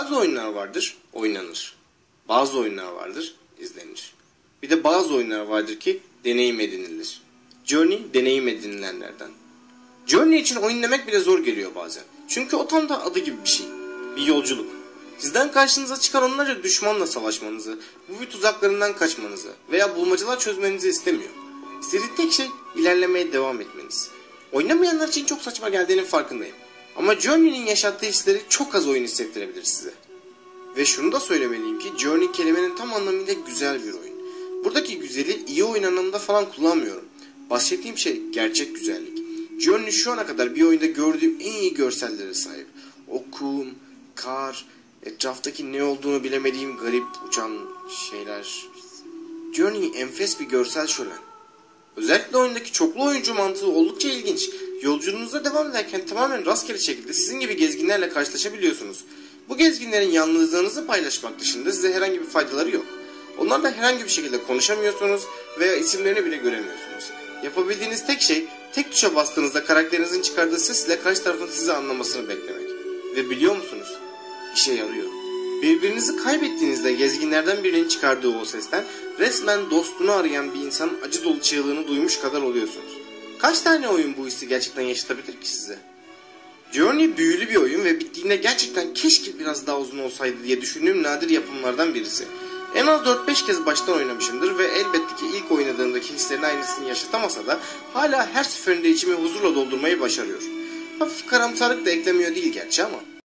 Bazı oyunlar vardır, oynanır. Bazı oyunlar vardır, izlenir. Bir de bazı oyunlar vardır ki deneyim edinilir. Journey deneyim edinilenlerden. Journey için oyun demek bile zor geliyor bazen. Çünkü o tam da adı gibi bir şey. Bir yolculuk. Sizden karşınıza çıkan onlarca düşmanla savaşmanızı, bu bir tuzaklarından kaçmanızı veya bulmacalar çözmenizi istemiyor. İstediği tek şey ilerlemeye devam etmeniz. Oynamayanlar için çok saçma geldiğinin farkındayım. Ama Journey'nin yaşattığı hisleri çok az oyun hissettirebilir size. Ve şunu da söylemeliyim ki Journey kelimenin tam anlamıyla güzel bir oyun. Buradaki güzeli iyi oyun anlamında falan kullanmıyorum. Bahsettiğim şey gerçek güzellik. Journey şu ana kadar bir oyunda gördüğüm en iyi görsellere sahip. O kum, kar, etraftaki ne olduğunu bilemediğim garip uçan şeyler. Journey enfes bir görsel şölen. Özellikle oyundaki çoklu oyuncu mantığı oldukça ilginç. Yolculuğunuza devam ederken tamamen rastgele şekilde sizin gibi gezginlerle karşılaşabiliyorsunuz. Bu gezginlerin yalnızlığınızı paylaşmak dışında size herhangi bir faydaları yok. Onlarla herhangi bir şekilde konuşamıyorsunuz veya isimlerini bile göremiyorsunuz. Yapabildiğiniz tek şey tek tuşa bastığınızda karakterinizin çıkardığı ses ile karşı tarafın sizi anlamasını beklemek. Ve biliyor musunuz? İşe yarıyor. Birbirinizi kaybettiğinizde gezginlerden birinin çıkardığı o sesten resmen dostunu arayan bir insanın acı dolu çığlığını duymuş kadar oluyorsunuz. Kaç tane oyun bu hissi gerçekten yaşatabilir ki size? Journey büyülü bir oyun ve bittiğinde gerçekten keşke biraz daha uzun olsaydı diye düşündüğüm nadir yapımlardan birisi. En az 4-5 kez baştan oynamışımdır ve elbette ki ilk oynadığımdaki hislerin aynısını yaşatamasa da hala her seferinde içimi huzurla doldurmayı başarıyor. Hafif karamsarlık da eklemiyor değil gerçi ama.